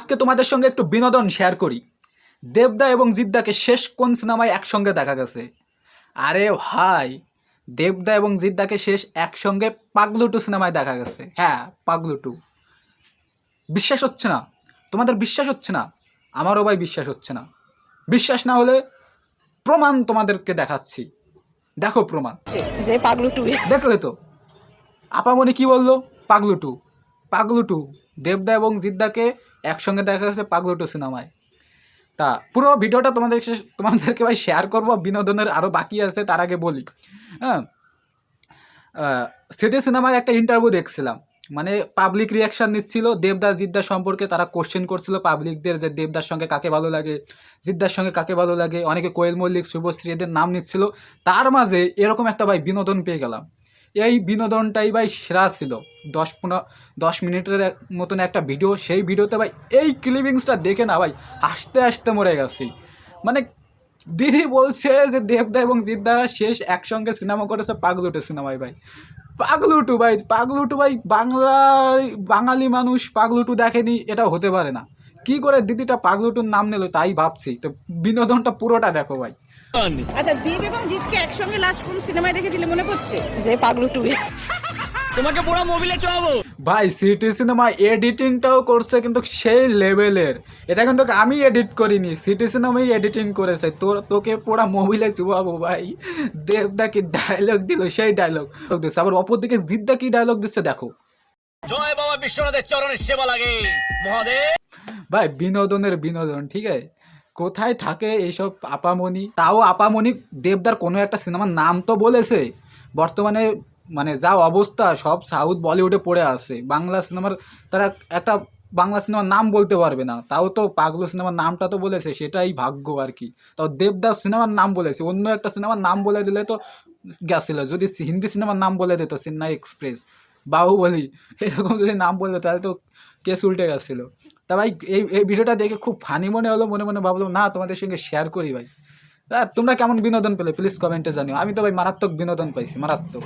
আজকে তোমাদের সঙ্গে একটু বিনোদন শেয়ার করি। দেবদা এবং জিদ্দাকে শেষ কোন সিনেমায় একসঙ্গে দেখা গেছে? আরে ভাই দেবদা এবং জিদ্দাকে শেষ একসঙ্গে পাগলুটু সিনেমায় দেখা গেছে। হ্যাঁ পাগলুটু বিশ্বাস হচ্ছে না। তোমাদের বিশ্বাস হচ্ছে না? আমারও ভাই বিশ্বাস হচ্ছে না। বিশ্বাস না হলে প্রমাণ তোমাদেরকে দেখাচ্ছি। দেখো প্রমাণ। যে পাগলু টু। দেখলে তো। আপামনি কি বলল? পাগলুটু পাগলুটু দেবদা এবং জিদ্দাকে একসঙ্গে দেখা গেছে পাগলুটু সিনেমায়। তা পুরো ভিডিওটা তোমাদের তোমাদেরকে ভাই শেয়ার করব, বিনোদনের আরও বাকি আছে, তার আগে বলি। হ্যাঁ? সিটি সিনেমায় একটা ইন্টারভিউ দেখছিলাম। মানে পাবলিক রিয়াকশান নিচ্ছিল, দেবদাস জিদ্দার সম্পর্কে তারা কোশ্চেন করছিল পাবলিকদের যে দেবদার সঙ্গে কাকে ভালো লাগে, জিদ্দার সঙ্গে কাকে ভালো লাগে, অনেকে কোয়েল মল্লিক, শুভশ্রী এদের নাম নিচ্ছিল। তার মাঝে এরকম একটা ভাই বিনোদন পেয়ে গেলাম। এই বিনোদনটাই ভাই সেরা ছিল। দশ পনেরো, দশ মিনিটের মতন একটা ভিডিও, সেই ভিডিওতে ভাই এই ক্লিপিংসটা দেখে না ভাই, হাসতে হাসতে মরে গেছি। মানে দিদি বলছে যে দেবদা এবং জিদ্দা শেষ একসঙ্গে সিনেমা করেছে পাগলুটু সিনেমায় ভাই। পাগলুটু ভাই পাগলুটু ভাই বাংলা বাঙালি মানুষ পাগলুটু দেখেনি, এটা হতে পারে না। কি করে দিদিটা পাগলুটুর নাম নিল তাই ভাবছি। তো বিনোদনটা পুরোটা দেখো ভাই। আচ্ছা দেব এবং জিৎকে একসঙ্গে লাস্ট কোন সিনেমায় দেখেছিলে মনে পড়ছে? যে পাগলু টু তোমাকে পুরো মোবিলে চড়াবো। ভাই সিটি সিনেমা এডিটিংটাও করছে কিন্তু সেই লেভেলের এটা কিন্তু আমি এডিট করিনি সিটি সিনেমাই এডিটিং করেছে। তোর তোকে পুরা মোবিলে চুবাবো ভাই। দেবদা কি ডায়লগ দিল? সেই ডায়লগ দিচ্ছে আবার অপর দিকে জিদ্দা কি ডায়লগ দিচ্ছে দেখো। জয় বাবা বিশ্বনাথের চরণের সেবা লাগে। মহাদেব। ভাই বিনোদনের বিনোদন ঠিক আছে? কোথায় থাকে এইসব আপামনি? তাও আপামনি দেবদার কোনো একটা সিনেমার নাম তো বলেছে। বর্তমানে মানে যা অবস্থা, সব সাউথ বলিউডে পড়ে আছে। বাংলা সিনেমার তারা একটা বাংলা সিনেমার নাম বলতে পারবে না। তাও তো পাগলো সিনেমার নামটা তো বলেছে, সেটাই ভাগ্য আর কি। তাও দেবদাস সিনেমার নাম বলেছে, অন্য একটা সিনেমার নাম বলে দিলে তো গেছিল। যদি হিন্দি সিনেমার নাম বলে দিত, চেন্নাই এক্সপ্রেস। বাহুবলি, এরকম যদি নাম বলতো তাহলে তো কেস উল্টে গেছিল। তা ভাই, এই এই ভিডিওটা দেখে খুব ফানি মনে হলো, মনে মনে ভাবলো না, তোমাদের সঙ্গে শেয়ার করি ভাই। তোমরা কেমন বিনোদন পেলে প্লিজ কমেন্টে জানিও। আমি তো ভাই মারাত্মক বিনোদন পাইছি, মারাত্মক।